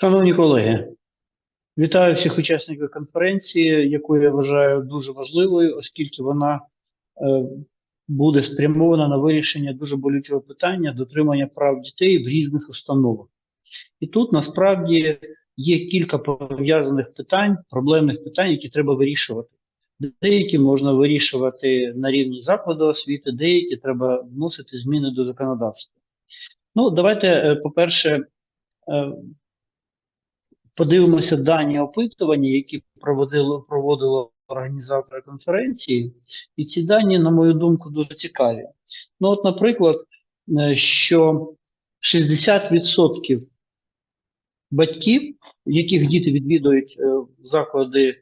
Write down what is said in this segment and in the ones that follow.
Шановні колеги, вітаю всіх учасників конференції, яку я вважаю дуже важливою, оскільки вона е, буде спрямована на вирішення дуже болючого питання дотримання прав дітей в різних установах. І тут насправді є кілька пов'язаних питань, проблемних питань, які треба вирішувати. Деякі можна вирішувати на рівні закладу освіти, деякі треба вносити зміни до законодавства. Ну, давайте, е, по-перше, е, подивимося дані опитування, які проводили, проводили організатори конференції, і ці дані, на мою думку, дуже цікаві. Ну, от, наприклад, е, що 60% батьків, яких діти відвідують е, заклади е,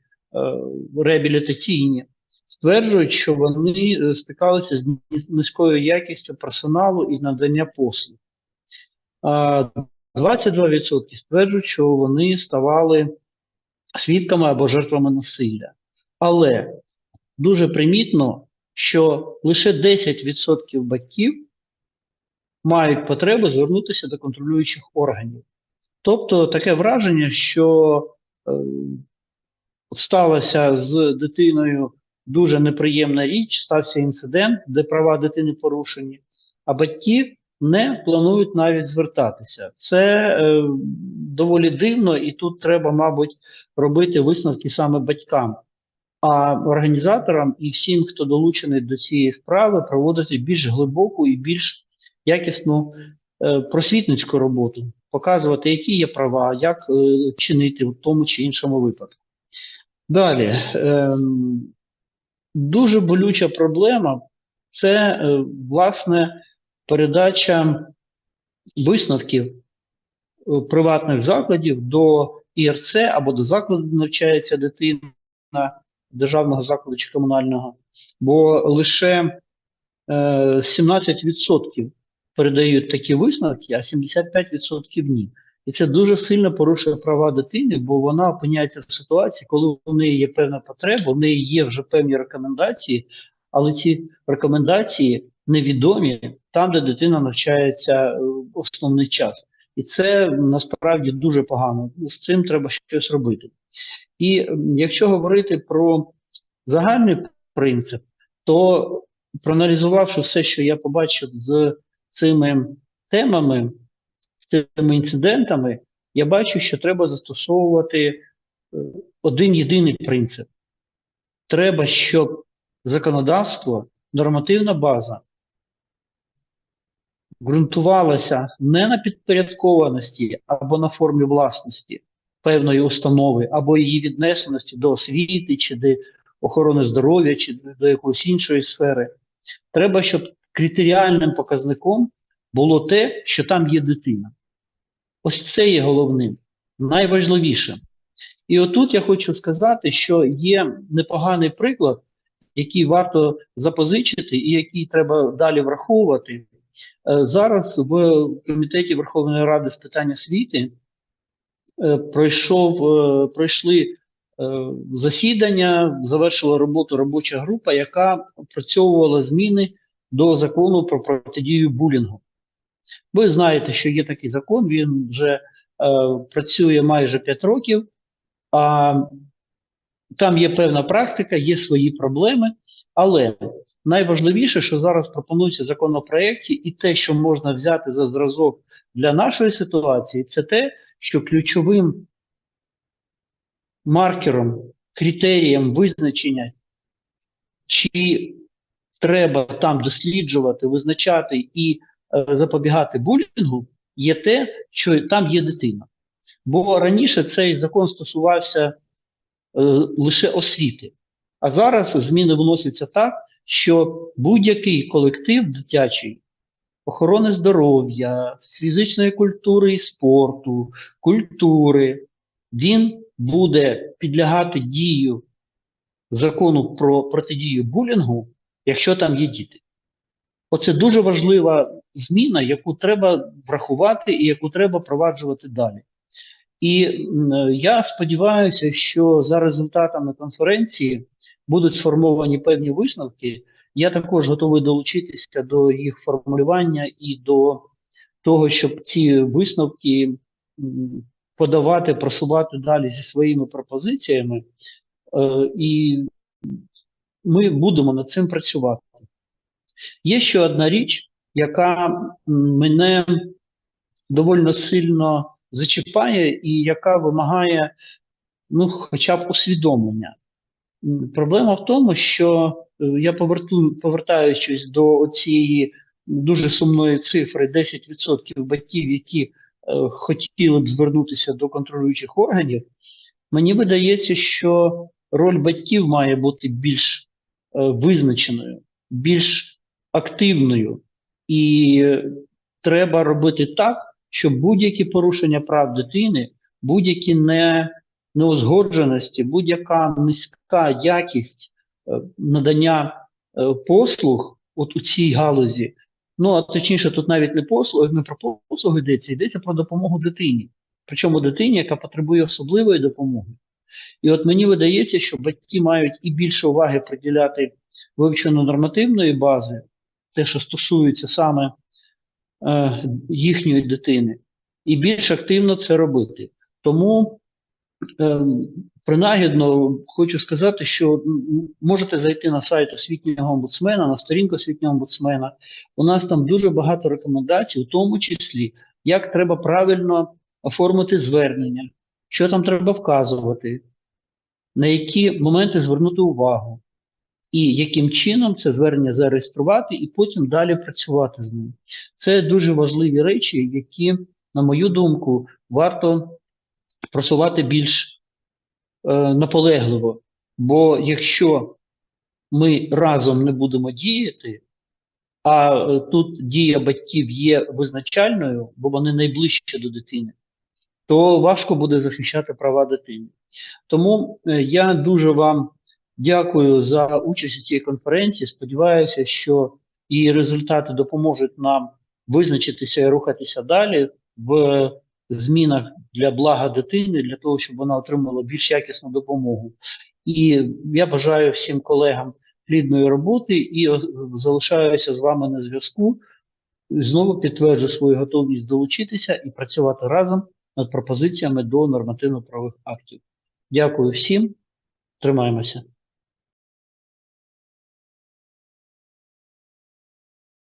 реабілітаційні, стверджують, що вони стикалися з низькою якістю персоналу і надання послуг. А 22% стверджують, що вони ставали свідками або жертвами насилля. Але дуже примітно, що лише 10% батьків мають потребу звернутися до контролюючих органів. Тобто таке враження, що е, сталося з дитиною дуже неприємна річ, стався інцидент, де права дитини порушені, а батьки не планують навіть звертатися. Це е, доволі дивно, і тут треба, мабуть, робити висновки саме батькам. А організаторам і всім, хто долучений до цієї справи, проводити більш глибоку і більш якісну е, просвітницьку роботу, показувати, які є права, як е, чинити в тому чи іншому випадку. Далі, е, дуже болюча проблема це, е, власне, передача висновків е, приватних закладів до ІРЦ або до закладу, де навчається дитина державного закладу чи комунального, бо лише е, 17% передають такі висновки, а 75% ні. І це дуже сильно порушує права дитини, бо вона опиняється в ситуації, коли у неї є певна потреба, у неї є вже певні рекомендації, але ці рекомендації невідомі там, де дитина навчається е, основний час. І це насправді дуже погано. З цим треба щось робити. І якщо говорити про загальний принцип, то проаналізувавши все, що я побачив з цими темами, з цими інцидентами, я бачу, що треба застосовувати е, один єдиний принцип. Треба, щоб законодавство, нормативна база ґрунтувалася не на підпорядкованості або на формі власності певної установи, або її віднесеності до освіти, чи до охорони здоров'я, чи до- якоїсь іншої сфери. Треба, щоб критеріальним показником було те, що там є дитина. Ось це є головним, найважливішим. І отут я хочу сказати, що є непоганий приклад, який варто запозичити і який треба далі враховувати. Е, Зараз в комітеті Верховної Ради з питань освіти е, пройшов, е, пройшли засідання, завершила роботу робоча група, яка опрацьовувала зміни до закону про протидію булінгу. Ви знаєте, що є такий закон, він вже працює майже 5 років, а там є певна практика, є свої проблеми, але найважливіше, що зараз пропонується в законопроекті, і те, що можна взяти за зразок для нашої ситуації, це те, що ключовим маркером, критерієм визначення, чи треба там досліджувати, визначати і е, запобігати булінгу, є те, що там є дитина. Бо раніше цей закон стосувався е, лише освіти. А зараз зміни вносяться так, що будь-який колектив дитячий, охорони здоров'я, фізичної культури і спорту, культури, він буде підлягати дію закону про протидію булінгу, якщо там є діти. Оце дуже важлива зміна, яку треба врахувати і яку треба впроваджувати далі. І я сподіваюся, що за результатами конференції будуть сформовані певні висновки. Я також готовий долучитися до їх формулювання і до того, щоб ці висновки подавати, просувати далі зі своїми пропозиціями, е, і ми будемо над цим працювати. Є ще одна річ, яка мене доволі сильно зачіпає і яка вимагає ну, хоча б усвідомлення. Проблема в тому, що е, я поверту, повертаючись до цієї дуже сумної цифри 10% батьків, які е, хотіли б звернутися до контролюючих органів, мені видається, що роль батьків має бути більш е, визначеною, більш активною, і треба робити так, щоб будь-які порушення прав дитини, будь-які не, неузгодженості, будь-яка низька якість е, надання е, послуг от у цій галузі. Ну, а точніше, тут навіть не послуги, не про послуги йдеться, йдеться про допомогу дитині. Причому дитині, яка потребує особливої допомоги. І от мені видається, що батьки мають і більше уваги приділяти вивченню нормативної бази, те, що стосується саме е, їхньої дитини, і більш активно це робити. Тому принагідно хочу сказати, що можете зайти на сайт освітнього омбудсмена, на сторінку освітнього омбудсмена. У нас там дуже багато рекомендацій, у тому числі, як треба правильно оформити звернення, що там треба вказувати, на які моменти звернути увагу, і яким чином це звернення зареєструвати, і потім далі працювати з ним. Це дуже важливі речі, які, на мою думку, варто просувати більш е, наполегливо. Бо якщо ми разом не будемо діяти, а е, тут дія батьків є визначальною, бо вони найближчі до дитини, то важко буде захищати права дитини. Тому е, я дуже вам дякую за участь у цій конференції. Сподіваюся, що і результати допоможуть нам визначитися і рухатися далі в змінах для блага дитини, для того, щоб вона отримала більш якісну допомогу. І я бажаю всім колегам плідної роботи і е, залишаюся з вами на зв'язку. Знову підтверджую свою готовність долучитися і працювати разом над пропозиціями до нормативно-правових актів. Дякую всім, тримаємося.